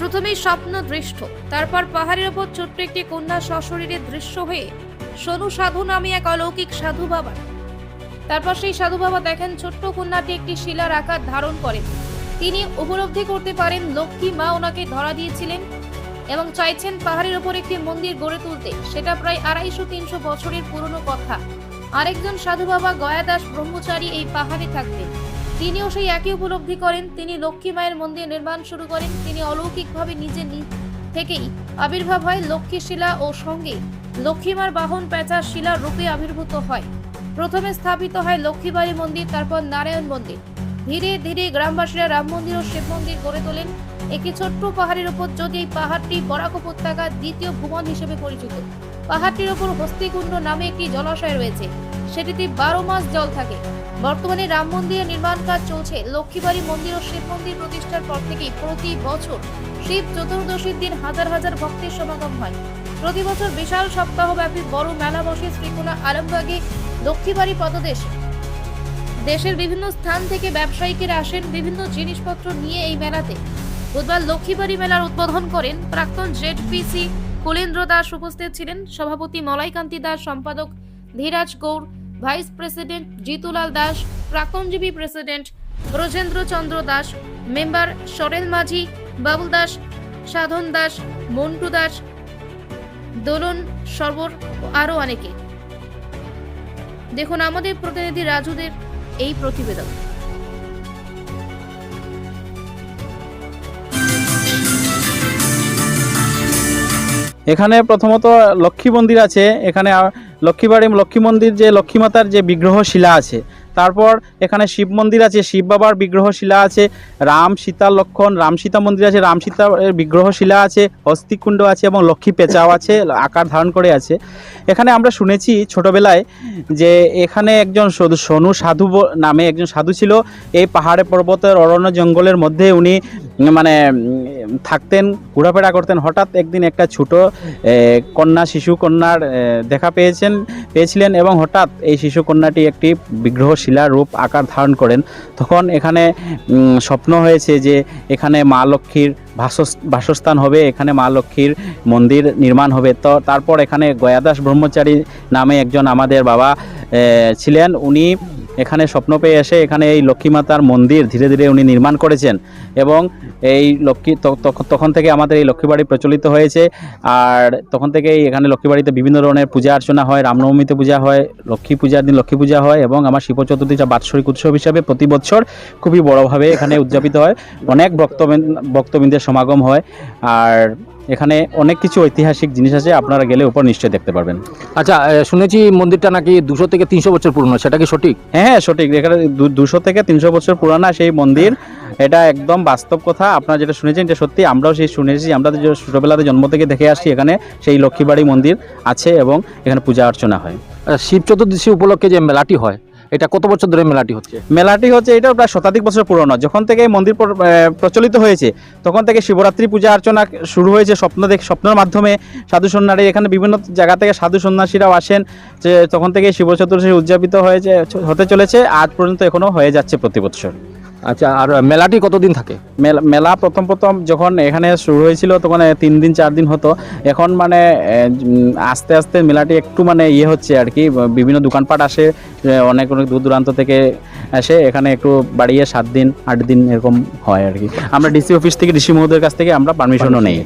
প্রথমেই স্বপ্ন দৃষ্ট, তারপর পাহাড়ের ওপর ছোট্ট একটি কন্যা সশরীরে দৃশ্য হয়ে, সোনু, সাধু নামে এক অলৌকিক সাধু বাবা। তারপর সেই সাধু বাবা দেখেন ছোট্ট কন্যাটি একটি শিলার আকার ধারণ করে। তিনি উপলব্ধি করতে পারেন লক্ষ্মী মা ওনাকে ধরা দিয়েছিলেন এবং চাইছেন পাহাড়ের ওপর একটি মন্দির গড়ে তুলতে। সেটা প্রায় আড়াইশো, তিনশো বছরের পুরনো কথা। আরেকজন সাধু বাবা গয়াদাস ব্রহ্মচারী এই পাহাড়ে থাকতেন। তিনিও সেই একই উপলব্ধি করেন। তিনি লক্ষ্মী মায়ের মন্দির নির্মাণ শুরু করেন। তিনি অলৌকিকভাবে নিজে থেকেই আবির্ভাব হয় লক্ষ্মী শিলা ও সঙ্গে। লক্ষ্মীমার বাহন পেঁচা শিলা রূপে আবির্ভূত হয়। প্রথমে স্থাপিত হয় লক্ষ্মীবাড়ি মন্দির, তারপর নারায়ণ মন্দির। ধীরে ধীরে গ্রামবাসীরা রাম মন্দির ও শিব মন্দির গড়ে তোলেন। একটি ছোট্ট পাহাড়ের উপর যদি এই পাহাড়টি বরাক উপত্যকার দ্বিতীয় ভুবন হিসেবে পরিচিত। পাহাড়টির উপর হস্তিকুণ্ড নামে একটি জলাশয় রয়েছে। সেটিতে বারো মাস জল থাকে। বর্তমানে রাম মন্দিরের নির্মাণ কাজ চলছে। লক্ষ্মীবাড়ি মন্দির ও শিব মন্দির প্রতিষ্ঠার পর থেকেই প্রতি বছর শিব চতুর্দশীর দিন হাজার হাজার ভক্তের সমাগম হয়। প্রতি বছর বিশাল সপ্তাহব্যাপী বড় মেলা বসে শ্রীকোনা আলমবাগে লক্ষ্মীবাড়ি পদদেশ। দেশের বিভিন্ন স্থান থেকে ব্যবসায়িকেরা আসেন বিভিন্ন জিনিসপত্র নিয়ে এই মেলাতে। বুধবার লক্ষ্মীবাড়ি মেলার উদ্বোধন করেন প্রাক্তন জেডপিসি কুলেন্দ্র দাস উপস্থিত ছিলেন। সভাপতি মলাইকান্তি দাস, সম্পাদক ধীরাজ গৌর ভাইস প্রেসিডেন্ট জিতুলাল দাস, প্রাক্তনজীবী প্রেসিডেন্ট ব্রজেন্দ্র চন্দ্র দাস, মেম্বার সরেল মাঝি, বাবুল দাস, সাধন দাস, মন্টু দাস, দোলন সর্বর আরও অনেকে। দেখুন, আমাদের প্রতিনিধি রাজুদের এই প্রতিবেদন। এখানে প্রথমত লক্ষ্মী মন্দির আছে, এখানে লক্ষ্মীবাড়ি, লক্ষ্মী মন্দির যে লক্ষ্মী মাতার যে বিগ্রহ শিলা আছে, তারপর এখানে শিব মন্দির আছে, শিব বাবার বিগ্রহ শিলা আছে, রাম সীতা লক্ষণ, রাম সীতা মন্দির আছে, রাম সীতা বিগ্রহ শিলা আছে, হস্তিকুণ্ড আছে এবং লক্ষ্মী পেঁচাও আছে, আকার ধারণ করে আছে। এখানে আমরা শুনেছি ছোটবেলায় যে এখানে একজন সনু সাধু নামে একজন সাধু ছিল, এই পাহাড়ে পর্বতের অরণ্য জঙ্গলের মধ্যে উনি মানে থাকতেন, ঘোরাফেরা করতেন। হঠাৎ একদিন একটা ছোট কন্যা, শিশু কন্যার দেখা পেয়েছেন, পেয়েছিলেন এবং হঠাৎ এই শিশু কন্যাটি একটি বিগ্রহ, শিলা রূপ আকার ধারণ করেন। তখন এখানে স্বপ্ন হয়েছে যে এখানে মা লক্ষ্মীর বাসস- বাসস্থান হবে, এখানে মা লক্ষ্মীর মন্দির নির্মাণ হবে। তো তারপর এখানে গয়াদাস ব্রহ্মচারী নামে একজন আমাদের বাবা ছিলেন। উনি এখানে স্বপ্ন পেয়ে এসে এখানে এই লক্ষ্মী মাতার মন্দির ধীরে ধীরে উনি নির্মাণ করেছেন এবং এই লক্ষ্মী তখন- থেকে আমাদের এই লক্ষ্মীবাড়ি প্রচলিত হয়েছে। আর তখন থেকেই এখানে লক্ষ্মীবাড়িতে বিভিন্ন ধরনের পূজা অর্চনা হয়, রামনবমীতে পূজা হয়, লক্ষ্মী পূজার দিন লক্ষ্মী পূজা হয় এবং আমার শিব চতুর্থীটা বাৎসরিক উৎসব হিসাবে প্রতি বছর খুবই বড়োভাবে এখানে উদযাপিত হয়। অনেক ভক্তবৃন্দ ভক্তবৃন্দের সমাগম হয়। আর এখানে অনেক কিছু ঐতিহাসিক জিনিস আছে আপনারা গেলে উপর নিশ্চয়ই দেখতে পারবেন। আচ্ছা শুনেছি মন্দিরটা নাকি দুশো থেকে তিনশো বছর পুরনো সেটা কি সঠিক? হ্যাঁ হ্যাঁ সঠিক। এখানে দুশো থেকে তিনশো বছর পুরানা সেই মন্দির। এটা একদম বাস্তব কথা। আপনারা যেটা শুনেছেন এটা সত্যি আমরাও সেই শুনেছি। আমরা যে ছোটোবেলাতে জন্ম থেকে দেখে আসছি এখানে সেই লক্ষ্মীবাড়ি মন্দির আছে এবং এখানে পূজা অর্চনা হয়। শিব চতুর্দশী উপলক্ষে যে মেলাটি হয় এটা কত বছর ধরে মেলাটি হচ্ছে? মেলাটি হচ্ছে এটা প্রায় শতাধিক বছর পুরনো। যখন থেকে মন্দির প্র- প্রচলিত হয়েছে, তখন থেকে শিবরাত্রি পূজা অর্চনা শুরু হয়েছে স্বপ্ন দেখ স্বপ্নের মাধ্যমে। সাধু সন্ন্যাসী এখানে বিভিন্ন জায়গা থেকে সাধু সন্ন্যাসীরাও আসেন। যে তখন থেকে শিব চতুর্থী উদযাপিত হয়েছে, হতে চলেছে, আজ পর্যন্ত এখনও হয়ে যাচ্ছে প্রতি বছর। আচ্ছা আর মেলাটি কতদিন থাকে? মেলা প্রথম প্রথম যখন এখানে শুরু হয়েছিল তখন তিন দিন চার দিন হতো। এখন মানে আস্তে আস্তে মেলাটি একটু মানে ইয়ে হচ্ছে আর কি। বিভিন্ন দোকানপাট আসে অনেক অনেক দূর দূরান্ত থেকে আসে। এখানে একটু বাড়িয়ে সাত দিন আট দিন এরকম হয় আর কি। আমরা ডিসি অফিস থেকে ডিসি মহোদয়ের কাছ থেকে আমরা পারমিশনও নেই।